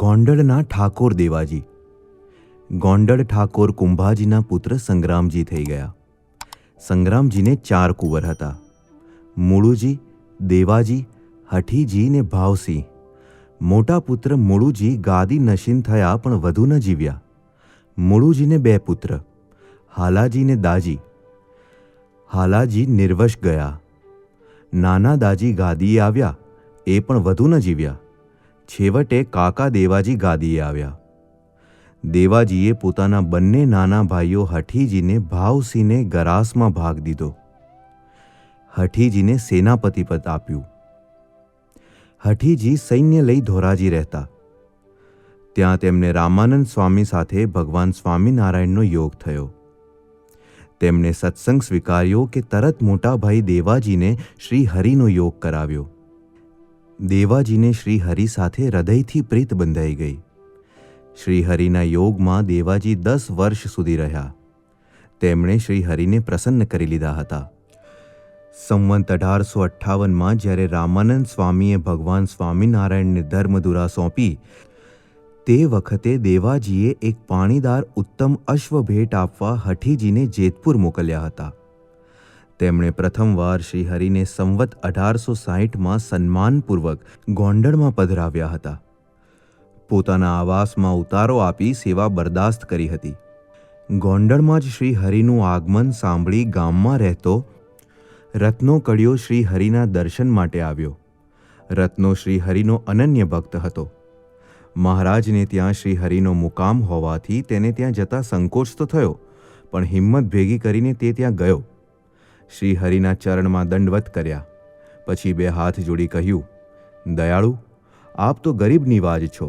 ગોંડલના ઠાકોર દેવાજી. ગોંડલ ઠાકોર કુંભાજીના પુત્ર સંગ્રામજી થઈ ગયા. સંગ્રામજીને ચાર કુંવર હતા. મુળુજી, દેવાજી, હઠીજી ને ભાવસિંહ મોટા પુત્ર મુળુજી ગાદી નશીન થયા પણ વધુ ન જીવ્યા. મુળુજીને બે પુત્ર, હાલાજી ને દાજી. હાલાજી નિર્વશ ગયા. નાના દાજી ગાદીએ આવ્યા, એ પણ વધુ ન જીવ્યા. છેવટે કાકા દેવાજી ગાદીએ આવ્યા. દેવાજીએ પોતાના બંને નાના ભાઈઓ હઠીજીને ભાવસિંહને ગરાસમાં ભાગ દીધો. હઠીજીને સેનાપતિ પદ આપ્યું. હઠીજી સૈન્ય લઈ ધોરાજી રહેતા. ત્યાં તેમને રામાનંદ સ્વામી સાથે ભગવાન સ્વામિનારાયણનો યોગ થયો. તેમણે સત્સંગ સ્વીકાર્યો કે તરત મોટા ભાઈ દેવાજીને શ્રી હરિનો યોગ કરાવ્યો. દેવાજીને શ્રી હરિ સાથે હૃદયથી પ્રીત બંધાઈ ગઈ. શ્રી હરિના યોગમાં દેવાજી દસ વર્ષ સુધી રહ્યા. તેમણે શ્રી હરિને પ્રસન્ન કરી લીધા હતા. સંવંત અઢારસો અઠ્ઠાવનમાં જ્યારે રામાનંદ સ્વામીએ ભગવાન સ્વામિનારાયણને ધર્મધુરા સોંપી, તે વખતે દેવાજીએ એક પાણીદાર ઉત્તમ અશ્વ ભેટ આપવા હઠીજીને જેતપુર મોકલ્યા હતા. તેમણે પ્રથમવાર શ્રીહરિને સંવત અઢારસો સાહીઠમાં સન્માનપૂર્વક ગોંડળમાં પધરાવ્યા હતા. પોતાના આવાસમાં ઉતારો આપી સેવા બરદાસ્ત કરી હતી. ગોંડળમાં જ શ્રી હરિનું આગમન સાંભળી ગામમાં રહેતો રત્નો કડિયો શ્રી હરિના દર્શન માટે આવ્યો. રત્નો શ્રી હરિનો અનન્ય ભક્ત હતો. મહારાજને ત્યાં શ્રી હરિનો મુકામ હોવાથી તેને ત્યાં જતા સંકોચ તો થયો, પણ હિંમત ભેગી કરીને તે ત્યાં ગયો. શ્રી હરિના ચરણમાં દંડવત કર્યા. પછી બે હાથ જોડી કહ્યું, દયાળુ, આપ તો ગરીબની વાજ છો.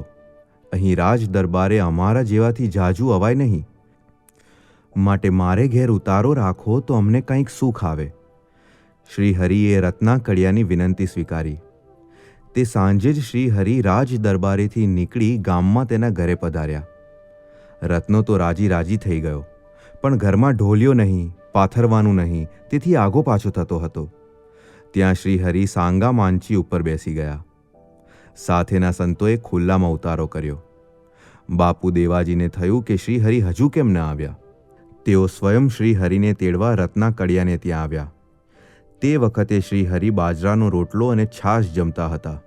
અહીં રાજ દરબારે અમારા જેવાથી જાજુ અવાય નહીં. માટે મારે ઘેર ઉતારો રાખો તો અમને કંઈક સુખ આવે. શ્રી હરિએ રત્ના કડિયાની વિનંતી સ્વીકારી. તે સાંજે જ શ્રી હરિ રાજ દરબારેથી નીકળી ગામમાં તેના ઘરે પધાર્યા. રત્નો તો રાજી રાજી થઈ ગયો, પણ ઘરમાં ઢોલ્યો નહીં. પાથરવાનું નહીં, તેથી આગો પાછો થતો હતો. ત્યાં શ્રી હરિ સાંગા માંચી ઉપર બેસી ગયા. સાથેના સંતોએ ખુલ્લામાં ઉતારો કર્યો. બાપુ દેવાજીને થયું કે શ્રી હરિ હજુ કેમ ન આવ્યા? તેઓ સ્વયં શ્રી હરિને તેડવા રત્ના કડિયાને ત્યાં આવ્યા. તે વખતે શ્રી હરિ બાજરાનો રોટલો અને છાશ જમતા હતા.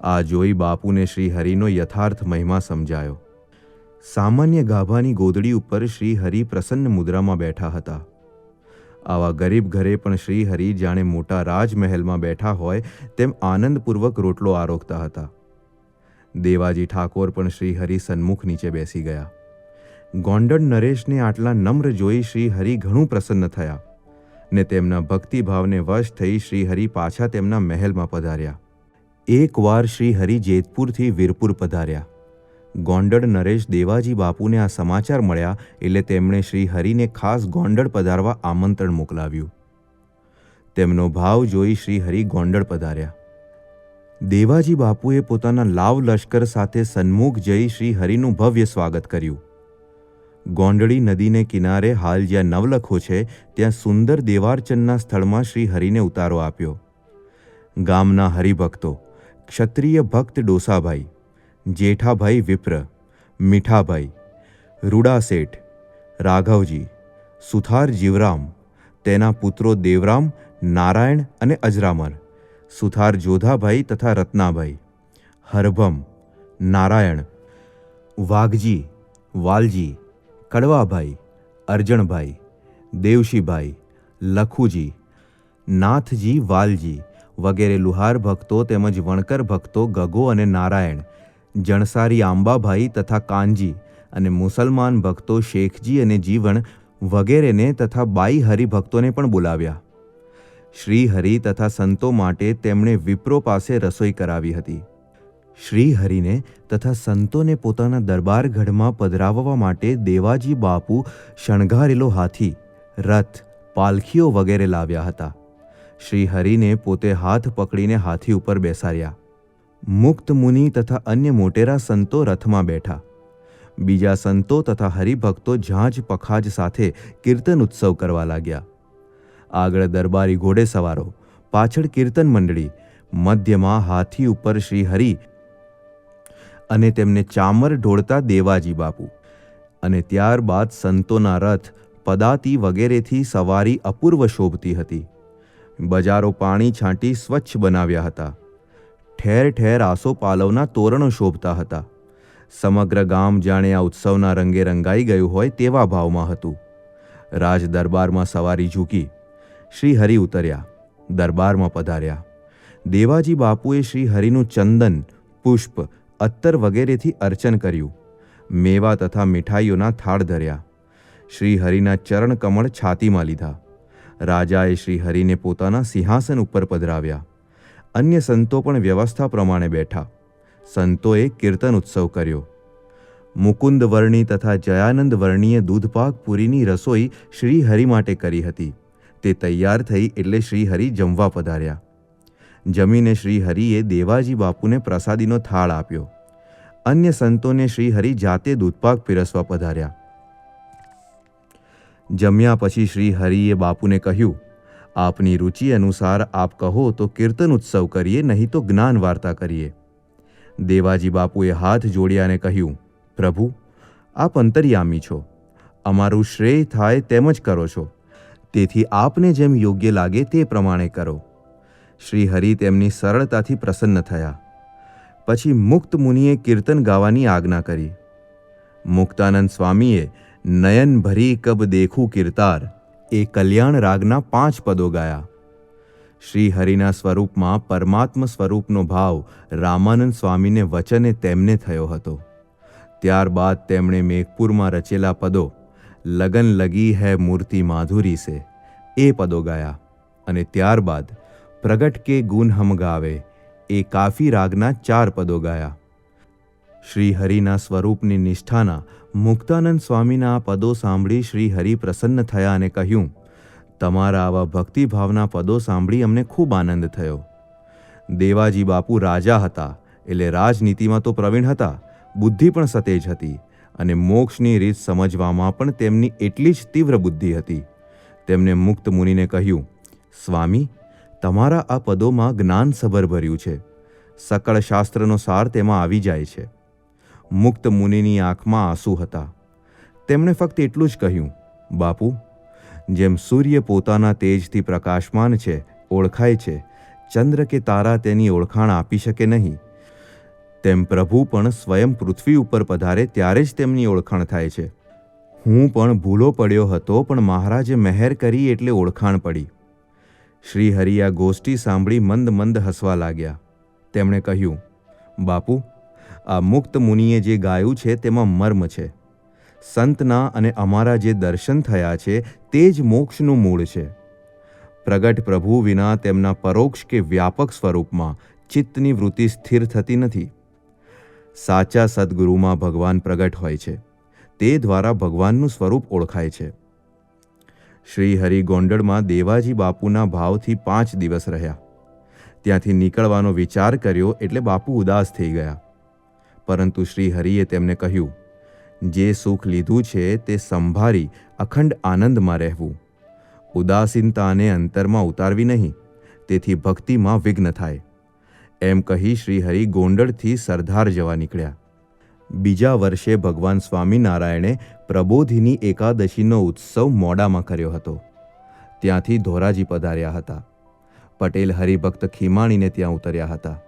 આ જોઈ બાપુને શ્રી હરિનો યથાર્થ મહિમા સમજાયો. સામાન્ય ગાભાની ગોદડી ઉપર શ્રી હરિ પ્રસન્ન મુદ્રામાં બેઠા હતા. આવા ગરીબ ઘરે પણ શ્રી હરિ જાણે મોટા રાજમહેલમાં બેઠા હોય તેમ આનંદપૂર્વક રોટલો આરોગતા હતા. દેવાજી ઠાકોર પણ શ્રી હરિ સન્મુખ નીચે બેસી ગયા. ગોંડલ નરેશને આટલા નમ્ર જોઈ શ્રી હરિ ઘણું પ્રસન્ન થયા ને તેમના ભક્તિભાવને વશ થઈ શ્રીહરિ પાછા તેમના મહેલમાં પધાર્યા. એકવાર શ્રીહરિ જેતપુરથી વીરપુર પધાર્યા. ગોંડલ નરેશ દેવાજી બાપુને આ સમાચાર મળ્યા એટલે તેમણે શ્રી હરિને ખાસ ગોંડળ પધારવા આમંત્રણ મોકલાવ્યું. તેમનો ભાવ જોઈ શ્રી હરિ ગોંડળ પધાર્યા. દેવાજી બાપુએ પોતાના લાવ લશ્કર સાથે સન્મુખ જઈ શ્રી હરિનું ભવ્ય સ્વાગત કર્યું. ગોંડળી નદીને કિનારે હાલ જ્યાં નવલખો છે, ત્યાં સુંદર દેવાર્ચનના સ્થળમાં શ્રી હરિને ઉતારો આપ્યો. ગામના હરિભક્તો, ક્ષત્રિય ભક્ત ડોસાભાઈ જેઠાભાઈ વિપ્ર, મીઠાભાઈ, રૂડા શેઠ, રાઘવજી, સુથાર જીવરામ, તેના પુત્રો દેવરામ, નારાયણ અને અજરામર, સુથાર જોધાભાઈ તથા રત્નાભાઈ, હરભમ, નારાયણ, વાઘજી, વાલજી, કડવાભાઈ, અરજણભાઈ, દેવશીભાઈ, લખુજી, નાથજી, વાલજી વગેરે લુહાર ભક્તો તેમજ વણકર ભક્તો ગગો અને નારાયણ જણસારી આંબાભાઈ તથા કાનજી અને મુસલમાન ભક્તો શેખજી અને જીવણ વગેરેને તથા બાઈ હરિભક્તોને પણ બોલાવ્યા. શ્રી હરિ તથા સંતો માટે તેમણે વિપ્રો પાસે રસોઈ કરાવી હતી. શ્રી હરિને તથા સંતોને પોતાના દરબારગઢમાં પધરાવવા માટે દેવાજી બાપુ શણગારેલો હાથી, રથ, પાલખીઓ વગેરે લાવ્યા હતા. શ્રી હરિને પોતે હાથ પકડીને હાથી ઉપર બેસાડ્યા. મુક્ત મુનિ તથા અન્ય મોટેરા સંતો રથમાં બેઠા. બીજા સંતો તથા હરિભક્તો ઝાંઝ પખાજ સાથે કીર્તન ઉત્સવ કરવા લાગ્યા. આગળ દરબારી ઘોડેસવારો પાછળ કીર્તન મંડળી, મધ્યમાં હાથી ઉપર શ્રી હરિ અને તેમને ચામર ઢોળતા દેવાજી બાપુ. અને ત્યારબાદ સંતોના રથ, પદાતી વગેરેથી સવારી અપૂર્વ શોભતી હતી. બજારો પાણી છાંટી સ્વચ્છ બનાવ્યા હતા. ઠેર ઠેર આસોપાલવના તોરણો શોભતા હતા. સમગ્ર ગામ જાણે આ ઉત્સવના રંગે રંગાઈ ગયું હોય તેવા ભાવમાં હતું. રાજ દરબારમાં સવારી ઝૂકી શ્રી હરિ ઉતર્યા, દરબારમાં પધાર્યા. દેવાજી બાપુએ શ્રી હરિનું ચંદન, પુષ્પ, અત્તર વગેરેથી અર્ચન કર્યું. મેવા તથા મીઠાઈઓના થાળ ધર્યા. શ્રી હરિના ચરણ કમળ છાતીમાં લીધા. રાજાએ શ્રી હરિને પોતાના સિંહાસન ઉપર પધરાવ્યા. અન્ય સંતો પણ વ્યવસ્થા પ્રમાણે બેઠા. સંતોએ કીર્તન ઉત્સવ કર્યો. મુકુંદ વર્ણી તથા જયાનંદ વર્ણીએ દૂધપાક પૂરીની રસોઈ શ્રી હરિ માટે કરી હતી. તે તૈયાર થઈ એટલે શ્રી હરિ જમવા પધાર્યા. જમીને શ્રી હરિએ દેવાજી બાપુને પ્રસાદીનો થાળ આપ્યો. અન્ય સંતોને શ્રી હરિ જાતે દૂધપાક પીરસવા પધાર્યા. જમ્યા પછી શ્રી હરિએ બાપુને કહ્યું આપની રુચિ અનુસાર આપ કહો તો કીર્તન ઉત્સવ કરીએ, નહીં તો જ્ઞાન વાર્તા કરીએ. દેવાજી બાપુએ હાથ જોડ્યા અને કહ્યું, પ્રભુ, આપ અંતર્યામી છો. અમારું શ્રેય થાય તેમ જ કરો છો. તેથી આપને જેમ યોગ્ય લાગે તે પ્રમાણે કરો. શ્રી હરિ તેમની સરળતાથી પ્રસન્ન થયા. પછી મુક્ત મુનિએ કીર્તન ગાવાની આજ્ઞા કરી. મુક્તાનંદ સ્વામીએ, નયન ભરી કબ દેખું કીર્તાર. એ કલ્યાણ રાગના પાંચ પદો ગાયા. શ્રી હરિના સ્વરૂપમાં પરમાત્મ સ્વરૂપનો ભાવ રામાનંદ સ્વામીને વચને તેમને થયો હતો. ત્યારબાદ તેમણે મેઘપુરમાં રચેલા પદો, લગન લગી હૈ મૂર્તિ માધુરી સે, એ પદો ગાયા. અને ત્યારબાદ પ્રગટ કે ગુણ હમ ગાવે, એ કાફી રાગના ચાર પદો ગાયા. શ્રી હરિના સ્વરૂપની નિષ્ઠાના મુક્તાનંદ સ્વામીના આ પદો સાંભળી શ્રી હરિ પ્રસન્ન થયા અને કહ્યું, તમારા આવા ભક્તિભાવના પદો સાંભળી અમને ખૂબ આનંદ થયો. દેવાજી બાપુ રાજા હતા, એટલે રાજનીતિમાં તો પ્રવીણ હતા, બુદ્ધિ પણ સતેજ હતી, અને મોક્ષની રીત સમજવામાં પણ તેમની એટલી જ તીવ્ર બુદ્ધિ હતી. તેમને મુક્ત મુનિને કહ્યું, સ્વામી, તમારા આ પદોમાં જ્ઞાન સભર ભર્યું છે. સકળ શાસ્ત્રનો સાર તેમાં આવી જાય છે. મુક્ત મુનિની આંખમાં આંસુ હતા. તેમણે ફક્ત એટલું જ કહ્યું, બાપુ, જેમ સૂર્ય પોતાના તેજથી પ્રકાશમાન છે, ઓળખાય છે, ચંદ્ર કે તારા તેની ઓળખાણ આપી શકે નહીં. તેમ પ્રભુ પણ સ્વયં પૃથ્વી ઉપર પધારે ત્યારે જ તેમની ઓળખાણ થાય છે. હું પણ ભૂલો પડ્યો હતો, પણ મહારાજે મહેર કરી એટલે ઓળખાણ પડી. શ્રી હરિયા ગોષ્ઠી સાંભળી મંદ મંદ હસવા લાગ્યા. તેમણે કહ્યું, બાપુ આ મુક્ત મુનિએ જે ગાયું છે તેમાં મર્મ છે. સંતના અને અમારા જે દર્શન થયા છે તે જ મોક્ષનું મૂળ છે. પ્રગટ પ્રભુ વિના તેમના પરોક્ષ કે વ્યાપક સ્વરૂપમાં ચિત્તની વૃત્તિ સ્થિર થતી નથી. સાચા સદગુરુમાં ભગવાન પ્રગટ હોય છે. તે દ્વારા ભગવાનનું સ્વરૂપ ઓળખાય છે. શ્રી હરિ ગોંડળમાં દેવાજી બાપુના ભાવથી પાંચ દિવસ રહ્યા. ત્યાંથી નીકળવાનો વિચાર કર્યો એટલે બાપુ ઉદાસ થઈ ગયા. પરંતુ શ્રી હરિએ તેમને કહ્યું, જે સુખ લીધું છે તે સંભાળી અખંડ આનંદમાં રહેવું. ઉદાસીનતાને અંતરમાં ઉતારવી નહીં, તેથી ભક્તિમાં વિઘ્ન થાય. એમ કહી શ્રી હરિ ગોંડલથી સરદાર જવા નીકળ્યા. બીજા વર્ષે ભગવાન સ્વામિનારાયણે પ્રબોધિની એકાદશીનો ઉત્સવ મોડામાં કર્યો હતો. ત્યાંથી ધોરાજી પધાર્યા હતા. પટેલ હરિભક્ત ખીમાણીને ત્યાં ઉતર્યા હતા.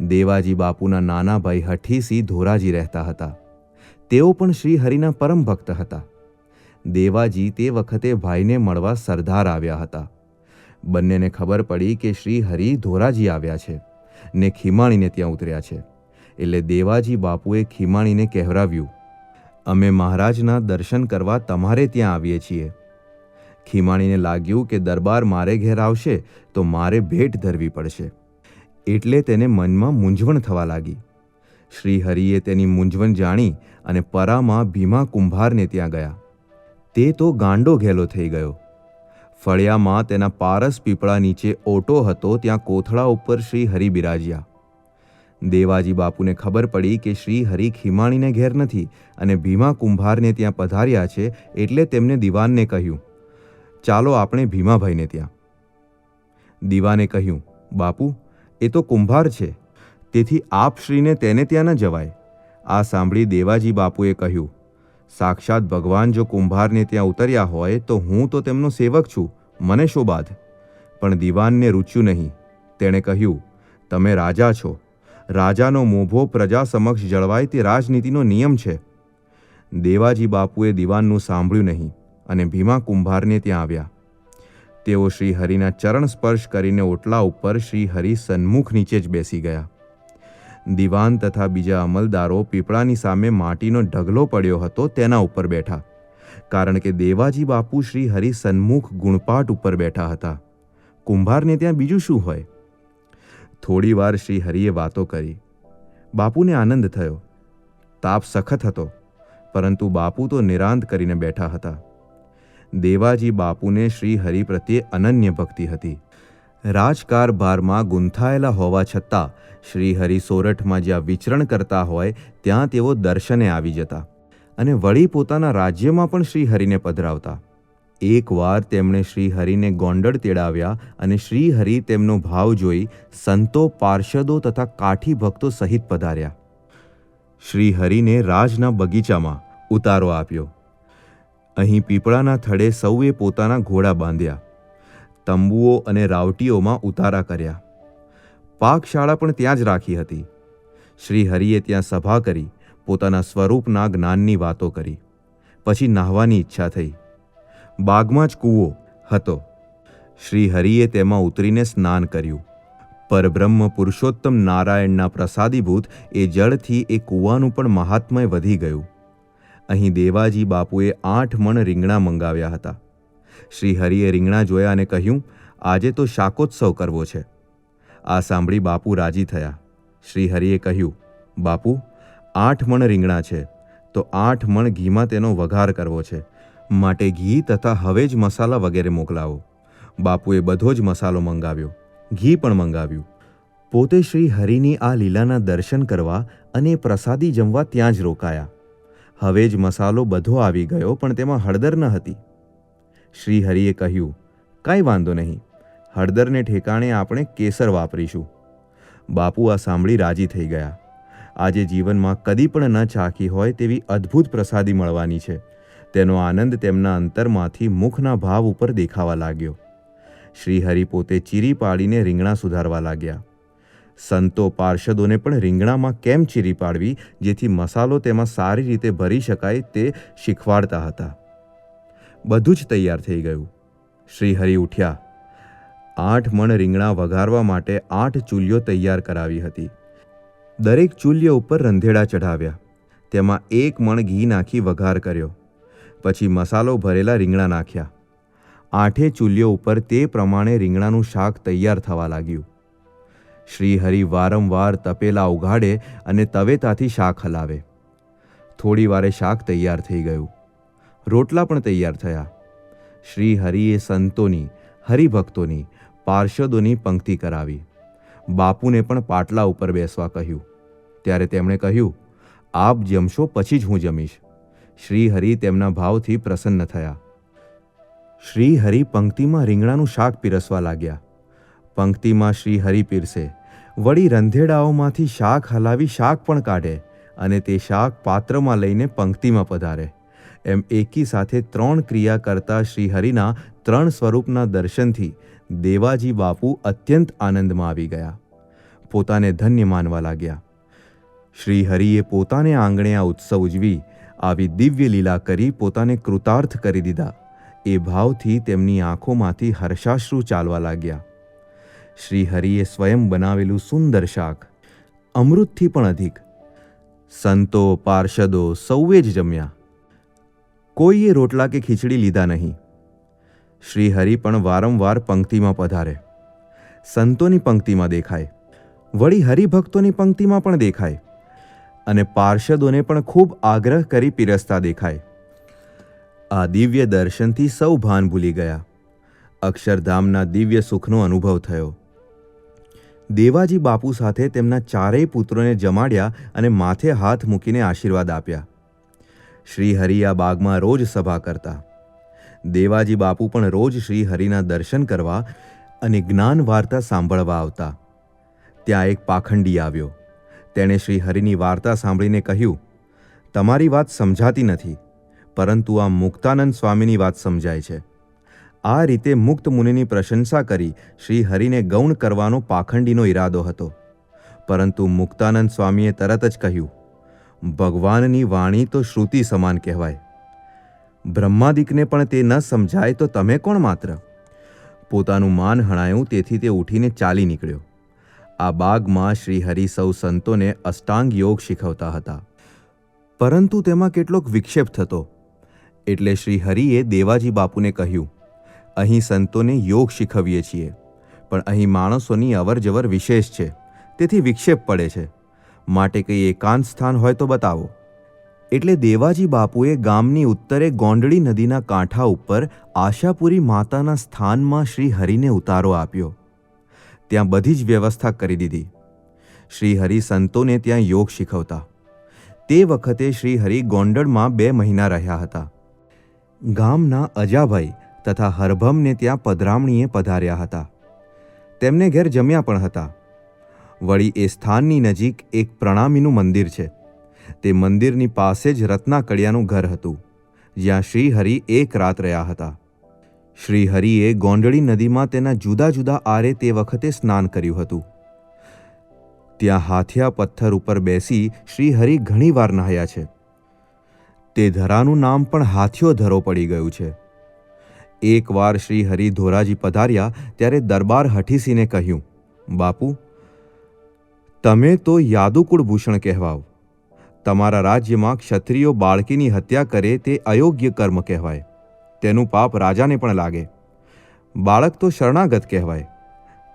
દેવાજી બાપુના નાના ભાઈ હઠીસી ધોરાજી રહેતા હતા. તેઓ પણ શ્રી હરિના પરમ ભક્ત હતા. દેવાજી તે વખતે ભાઈને મળવા સરદાર આવ્યા હતા. બંનેને ખબર પડી કે શ્રી હરિ ધોરાજી આવ્યા છે ને ખીમાણીને ત્યાં ઉતર્યા છે. એટલે દેવાજી બાપુએ ખીમાણીને કહેવરાવ્યું, અમે મહારાજના દર્શન કરવા તમારે ત્યાં આવીએ છીએ. ખીમાણીને લાગ્યું કે દરબાર મારે ઘેર આવશે તો મારે ભેટ ધરવી પડશે. એટલે તેને મનમાં મૂંઝવણ થવા લાગી. શ્રી હરિએ તેની મૂંઝવણ જાણી અને પરામાં ભીમા કુંભારને ત્યાં ગયા. તે તો ગાંડો ઘેલો થઈ ગયો. ફળિયામાં તેના પારસ પીપળા નીચે ઓટો હતો ત્યાં કોથળા ઉપર શ્રી હરિ બિરાજ્યા. દેવાજી બાપુને ખબર પડી કે શ્રી હરિ ખીમાણીને ઘેર નથી અને ભીમા કુંભારને ત્યાં પધાર્યા છે એટલે તેમને દિવાનને કહ્યું, ચાલો આપણે ભીમાભાઈને ત્યાં. દીવાને કહ્યું, બાપુ એ તો કુંભાર છે. તેથી આપશ્રીને તેને ત્યાં ન જવાય. આ સાંભળી દેવાજી બાપુએ કહ્યું, સાક્ષાત ભગવાન જો કુંભારને ત્યાં ઉતર્યા હોય તો હું તો તેમનો સેવક છું. મને શો બાધ? પણ દીવાનને રૂચ્યું નહીં. તેણે કહ્યું, તમે રાજા છો. રાજાનો મોભો પ્રજા સમક્ષ જળવાય તે રાજનીતિનો નિયમ છે. દેવાજી બાપુએ દિવાનનું સાંભળ્યું નહીં અને ભીમા કુંભારને ત્યાં આવ્યા. તેઓ શ્રી હરિના ચરણ સ્પર્શ કરીને ઓટલા ઉપર શ્રી હરિ સન્મુખ નીચે જ બેસી ગયા. દીવાન તથા બીજા અમલદારો પીપળાની સામે માટીનો ઢગલો પડ્યો હતો તેના ઉપર બેઠા, કારણ કે દેવાજી બાપુ શ્રી હરિ સન્મુખ ગુણપાટ ઉપર બેઠા હતા. કુંભારને ત્યાં બીજું શું હોય? થોડી વાર શ્રી હરિએ વાતો કરી. બાપુને આનંદ થયો. તાપ સખત હતો, પરંતુ બાપુ તો નિરાંત કરીને બેઠા હતા. દેવાજી બાપુને શ્રી હરિ પ્રત્યે અનન્ય ભક્તિ હતી. રાજકારભારમાં ગૂંથાયેલા હોવા છતાં શ્રી હરિ સોરઠમાં જ્યાં વિચરણ કરતા હોય ત્યાં તેઓ દર્શને આવી જતા અને વળી પોતાના રાજ્યમાં પણ શ્રી હરિને પધરાવતા. એકવાર તેમણે શ્રી હરિને ગોંડળ તેડાવ્યા અને શ્રી હરિ તેમનો ભાવ જોઈ સંતો પાર્ષદો તથા કાઠી ભક્તો સહિત પધાર્યા. શ્રી હરિને રાજના બગીચામાં ઉતારો આપ્યો. અહીં પીપળાના થડે સૌએ પોતાના ઘોડા બાંધ્યા, તંબુઓ અને રાવટીઓમાં ઉતારા કર્યા. પાકશાળા પણ ત્યાં જ રાખી હતી. શ્રી હરિએ ત્યાં સભા કરી, પોતાના સ્વરૂપના જ્ઞાનની વાતો કરી. પછી નાહવાની ઈચ્છા થઈ. બાગમાં જ કૂવો હતો. શ્રી હરિએ તેમાં ઉતરીને સ્નાન કર્યું. પરબ્રહ્મ પુરુષોત્તમ નારાયણના પ્રસાદીભૂત એ જળથી એ કૂવાનું પણ મહાત્મય વધી ગયું. અહીં દેવાજી બાપુએ આઠ મણ રીંગણા મંગાવ્યા હતા. શ્રી હરિએ રીંગણા જોયા અને કહ્યું, આજે તો શાકોત્સવ કરવો છે. આ સાંભળી બાપુ રાજી થયા. શ્રી હરિએ કહ્યું, બાપુ, આઠ મણ રીંગણા છે, તો આઠ મણ ઘીમાં તેનો વઘાર કરવો છે. માટે ઘી તથા હવે જ મસાલા વગેરે મોકલાવો. બાપુએ બધો જ મસાલો મંગાવ્યો. ઘી પણ મંગાવ્યું. પોતે શ્રી હરિની આ લીલાના દર્શન કરવા અને પ્રસાદી જમવા ત્યાં જ રોકાયા. હવે જ મસાલો બધો આવી ગયો, પણ તેમાં હળદર ન હતી. શ્રીહરિએ કહ્યું, કાંઈ વાંધો નહીં. હળદરને ઠેકાણે આપણે કેસર વાપરીશું. બાપુ આ સાંભળી રાજી થઈ ગયા. આજે જીવનમાં કદી પણ ન ચાખી હોય તેવી અદ્ભુત પ્રસાદી મળવાની છે. તેનો આનંદ તેમના અંતરમાંથી મુખના ભાવ ઉપર દેખાવા લાગ્યો. શ્રીહરિ પોતે ચીરી પાડીને રીંગણા સુધારવા લાગ્યા. સંતો પાર્ષદોને પણ રીંગણામાં કેમ ચીરી પાડવી, જેથી મસાલો તેમાં સારી રીતે ભરી શકાય તે શીખવાડતા હતા. બધું જ તૈયાર થઈ ગયું. શ્રી હરિ ઉઠ્યા. આઠ મણ રીંગણા વઘારવા માટે આઠ ચૂલીઓ તૈયાર કરાવી હતી. દરેક ચૂલ્ય ઉપર રંધેડા ચઢાવ્યા. તેમાં એક મણ ઘી નાખી વઘાર કર્યો. પછી મસાલો ભરેલા રીંગણા નાખ્યા. આઠે ચૂલ્યો ઉપર તે પ્રમાણે રીંગણાનું શાક તૈયાર થવા લાગ્યું. શ્રી હરિ વારંવાર તપેલા ઉઘાડે અને તવેતાથી શાક હલાવે. થોડી વારે શાક તૈયાર થઈ ગયું. રોટલા પણ તૈયાર થયા. શ્રી હરિએ સંતોની, હરિભક્તોની, પાર્ષદોની પંક્તિ કરાવી. બાપુને પણ પાટલા ઉપર બેસવા કહ્યું. ત્યારે તેમણે કહ્યું, આપ જમશો પછી જ હું જમીશ. શ્રી હરિ તેમના ભાવથી પ્રસન્ન થયા. શ્રી હરિ પંક્તિમાં રીંગણાનું શાક પીરસવા લાગ્યા. પંક્તિમાં શ્રી હરિ પીરસે વળી રંધેડાઓમાંથી શાક હલાવી શાક પણ કાઢે અને તે શાક પાત્રમાં લઈને પંક્તિમાં પધારે. એમ એકી સાથે ત્રણ ક્રિયા કરતા શ્રીહરિના ત્રણ સ્વરૂપના દર્શનથી દેવાજી બાપુ અત્યંત આનંદમાં આવી ગયા. પોતાને ધન્ય માનવા લાગ્યા. શ્રી હરિએ પોતાને આંગણે આ ઉત્સવ ઉજવી આવી દિવ્ય લીલા કરી પોતાને કૃતાર્થ કરી દીધા. એ ભાવથી તેમની આંખોમાંથી હર્ષાશ્રુ ચાલવા લાગ્યા. શ્રી હરિએ સ્વયં બનાવેલું સુંદર શાક, અમૃતથી પણ અધિક. સંતો, પાર્ષદો સૌએ જ જમ્યા. કોઈએ રોટલા કે ખીચડી લીધા નહીં. શ્રી હરિ પણ વારંવાર પંક્તિમાં પધારે. સંતોની પંક્તિમાં દેખાય. વળી હરિભક્તોની પંક્તિમાં પણ દેખાય. અને પાર્ષદોને પણ ખૂબ આગ્રહ કરી પીરસતા દેખાય. આ દિવ્ય દર્શનથી સૌ ભાન ભૂલી ગયા. અક્ષરધામના દિવ્ય સુખનો અનુભવ થયો. દેવાજી બાપુ સાથે તેમના ચારેય પુત્રોને જમાડ્યા અને માથે હાથ મૂકીને આશીર્વાદ આપ્યા. શ્રી હરિ આ બાગમાં રોજ સભા કરતા. દેવાજી બાપુ પણ રોજ શ્રી હરિના દર્શન કરવા અને જ્ઞાન વાર્તા સાંભળવા આવતા. ત્યાં એક પાખંડી આવ્યો. તેણે શ્રી હરિની વાર્તા સાંભળીને કહ્યું, તમારી વાત સમજાતી નથી, પરંતુ આ મુક્તાનંદ સ્વામીની વાત સમજાય છે. આ રીતે મુક્ત મુનિની પ્રશંસા કરી શ્રી હરિને ગૌણ કરવાનો પાખંડીનો ઈરાદો હતો. પરંતુ મુક્તાનંદ સ્વામીએ તરત જ કહ્યું, ભગવાનની વાણી તો શ્રુતિ સમાન કહેવાય. બ્રહ્માદિકને પણ તે ન સમજાય તો તમે કોણ માત્ર? પોતાનું માન હણાયું તેથી તે ઉઠીને ચાલી નીકળ્યો. આ બાગમાં શ્રીહરિ સૌ સંતોને અષ્ટાંગ યોગ શીખવતા હતા. પરંતુ તેમાં કેટલોક વિક્ષેપ થતો. એટલે શ્રી હરિએ દેવાજી બાપુને કહ્યું અહીં સંતોને યોગ શીખવીએ છીએ. પણ અહીં માણસોની અવરજવર વિશેષ છે. તેથી વિક્ષેપ પડે છે. માટે કંઈ એકાંત સ્થાન હોય તો બતાવો. એટલે દેવાજી બાપુએ ગામની ઉત્તરે ગોંડળી નદીના કાંઠા ઉપર આશાપુરી માતાના સ્થાનમાં શ્રી હરિને ઉતારો આપ્યો. ત્યાં બધી જ વ્યવસ્થા કરી દીધી. શ્રી હરિ સંતોને ત્યાં યોગ શીખવતા. તે વખતે શ્રી હરિ ગોંડળમાં બે મહિના રહ્યા હતા. ગામના અજાભાઈ તથા હરભમને ત્યાં પધરામણીએ પધાર્યા હતા. તેમને ઘેર જમ્યા પણ હતા. વળી એ સ્થાનની નજીક એક પ્રણામીનું મંદિર છે. તે મંદિરની પાસે જ રત્નાકડિયાનું ઘર હતું, જ્યાં શ્રીહરિ એક રાત રહ્યા હતા. શ્રીહરિએ ગોંડળી નદીમાં તેના જુદા જુદા આરે તે વખતે સ્નાન કર્યું હતું. ત્યાં હાથિયા પથ્થર ઉપર બેસી શ્રીહરિ ઘણીવાર નહાયા છે. તે ધરાનું નામ પણ હાથિયો ધરો પડી ગયું છે. એકવાર શ્રી હરિ ધોરાજી પધાર્યા ત્યારે દરબાર હઠીસીને કહ્યું, બાપુ, તમે તો યાદુકુળ ભૂષણ કહેવાવ તમારા રાજ્યમાં ક્ષત્રિયો બાળકીની હત્યા કરે તે અયોગ્ય કર્મ કહેવાય. તેનું પાપ રાજાને પણ લાગે. બાળક તો શરણાગત કહેવાય.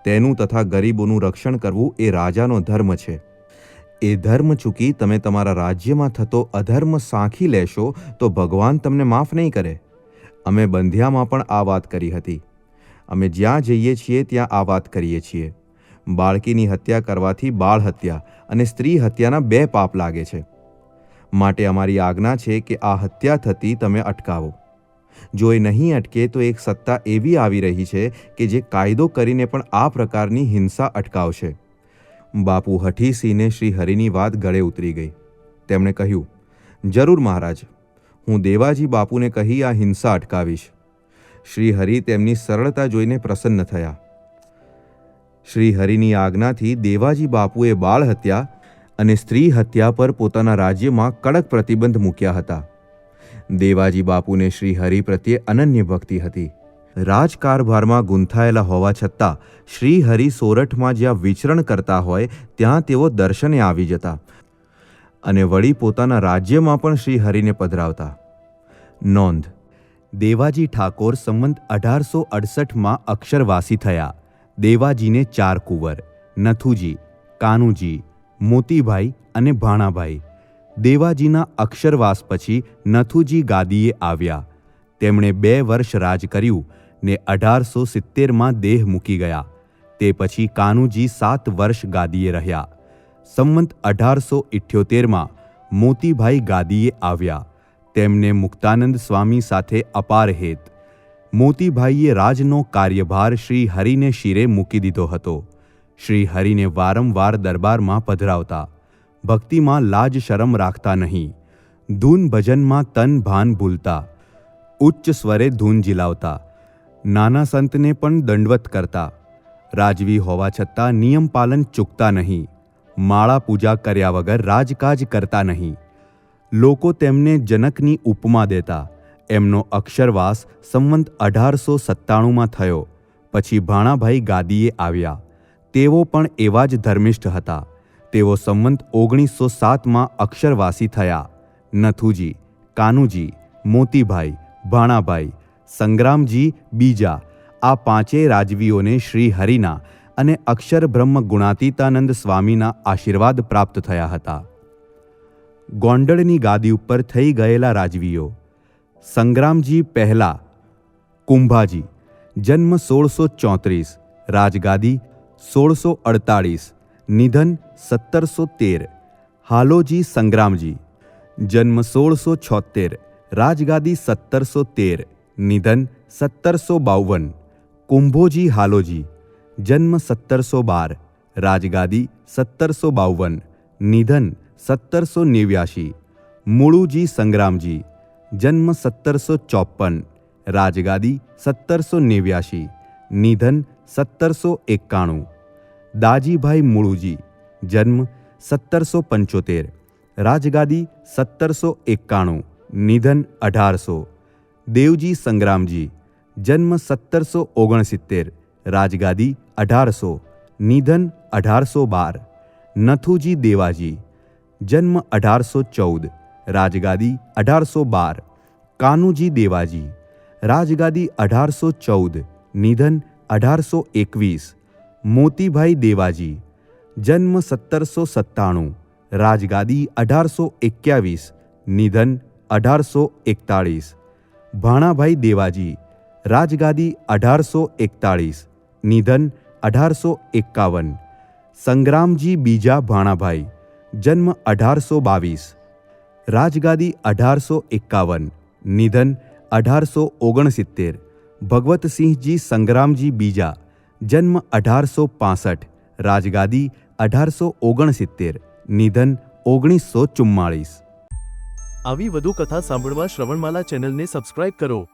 તેનું તથા ગરીબોનું રક્ષણ કરવું એ રાજાનો ધર્મ છે. એ ધર્મ ચૂકી તમે તમારા રાજ્યમાં થતો અધર્મ સાંખી લેશો તો ભગવાન તમને માફ નહીં કરે. અમે બંધિયામાં પણ આ વાત કરી હતી. અમે જ્યાં જઈએ છીએ ત્યાં આ વાત કરીએ છીએ. બાળકીની હત્યા કરવાથી બાળ હત્યા અને સ્ત્રી હત્યાના બે પાપ લાગે છે. માટે અમારી આજ્ઞા છે કે આ હત્યા થતી તમે અટકાવો. જો એ નહીં અટકે તો એક સત્તા એવી આવી રહી છે કે જે કાયદો કરીને પણ આ પ્રકારની હિંસા અટકાવશે. બાપુ હઠીસિંહને શ્રી હરિની વાત ગળે ઉતરી ગઈ. તેમણે કહ્યું, જરૂર મહારાજ હું દેવાજી બાપુને કહી આ હિંસા અટકાવીશ. શ્રી હરિ તેમની સરળતા જોઈને પ્રસન્ન થયા. શ્રી હરિની આજ્ઞાથી દેવાજી બાપુએ બાળ હત્યા અને સ્ત્રી હત્યા પર પોતાના રાજ્યમાં કડક પ્રતિબંધ મૂક્યા હતા. દેવાજી બાપુને શ્રી હરિ પ્રત્યે અનન્ય ભક્તિ હતી. રાજકારભારમાં ગૂંથાયેલા હોવા છતાં શ્રી હરિ સોરઠમાં જ્યાં વિચરણ કરતા હોય ત્યાં તેઓ દર્શને આવી જતા અને વળી પોતાના રાજ્યમાં પણ શ્રી હરિને પધરાવતા. નોંધ. દેવાજી ઠાકોર સંવંત અઢારસો અડસઠમાં અક્ષરવાસી થયા. દેવાજીને ચાર કુંવર, નથુજી, કાનુજી, મોતીભાઈ અને ભાણાભાઈ. દેવાજીના અક્ષરવાસ પછી નથુજી ગાદીએ આવ્યા. તેમણે બે વર્ષ રાજ કર્યું ને અઢારસો સિત્તેરમાં દેહ મૂકી ગયા. તે પછી કાનુજી સાત વર્ષ ગાદીએ રહ્યા. સંવંત અઢારસો ઇઠ્યોતેરમાં મોતીભાઈ ગાદીએ આવ્યા. તેમને મુક્તાનંદ સ્વામી સાથે અપાર હેત. મોતીભાઈએ રાજનો કાર્યભાર શ્રી હરિને શિરે મૂકી દીધો હતો. શ્રી હરિને વારંવાર દરબારમાં પધરાવતા. ભક્તિમાં લાજ શરમ રાખતા નહીં. ધૂન ભજનમાં તન ભાન ભૂલતા. ઉચ્ચ સ્વરે ધૂન ઝીલાવતા નાના સંતને પણ દંડવત કરતા. રાજવી હોવા છતાં નિયમ પાલન ચૂકતા નહીં. માળા પૂજા કર્યા વગર રાજકાજ કરતા નહીં. લોકો તેમને જનકની ઉપમા દેતા. એમનો અક્ષરવાસ સંવંત અઢારસો સત્તાણુંમાં થયો. પછી ભાણાભાઈ ગાદીએ આવ્યા. તેઓ પણ એવા જ ધર્મિષ્ઠ હતા. તેઓ સંવંત ઓગણીસો સાતમાં અક્ષરવાસી થયા. નથુજી, કાનુજી, મોતીભાઈ, ભાણાભાઈ, સંગ્રામજી, બીજા આ પાંચેય રાજવીઓને શ્રી હરિના અને અક્ષર બ્રહ્મ ગુણાતીતાનંદ સ્વામીના આશીર્વાદ પ્રાપ્ત થયા હતા. ગોંડળની ગાદી ઉપર થઈ ગયેલા રાજવીઓ. સંગ્રામજી પહેલા, કુંભાજી, જન્મ સોળસો ચોત્રીસ, રાજગાદી સોળસો અડતાળીસ, નિધન સત્તરસો તેર, હાલોજી સંગ્રામજી, જન્મ સોળસો છોતેર રાજગાદી સત્તરસો તેર, નિધન સત્તરસો બાવન, કુંભોજી હાલોજી, જન્મ સત્તરસો બાર, રાજગાદી સત્તરસો બાવન, નિધન સત્તરસો નેવ્યાશી મુળુજી સંગ્રામજી જન્મ સત્તરસો ચોપન રાજગાદી સત્તરસો નેવ્યાશી નિધન સત્તરસો એકાણું દાજીભાઈ મુળુજી જન્મ સત્તરસો પંચોતેર રાજગાદી સત્તરસો એકાણું નિધન અઢારસો દેવજી સંગ્રામજી જન્મ સત્તરસો ઓગણસિત્તેર રાજગાદી અઢારસો નિધન અઢારસો બાર નથુજી દેવાજી જન્મ અઢારસો ચૌદ રાજગાદી અઢારસો બાર કાનુજી દેવાજી રાજગાદી અઢારસો ચૌદ નિધન અઢારસો એકવીસ મોતીભાઈ દેવાજી જન્મ સત્તરસો સત્તાણું રાજગાદી અઢારસો એક્યાવીસ નિધન અઢારસો એકતાળીસ ભાણાભાઈ દેવાજી રાજગાદી અઢારસો એકતાળીસ નિધન અઢારસો એકાવન સંગ્રામજી બીજા ભાણાભાઈ જન્મ અઢારસો બાવીસ. રાજગાદી અઢારસો એકાવન. નિધન અઢારસો ઓગણસિત્તેર. ભગવતસિંહજી સંગ્રામજી બીજા. જન્મ અઢારસો પાસઠ. રાજગાદી અઢારસો ઓગણસિત્તેર. નિધન ઓગણીસો ચુમ્માળીસ. આવી વધુ કથા સાંભળવા શ્રવણમાલા ચેનલને સબસ્ક્રાઇબ કરો.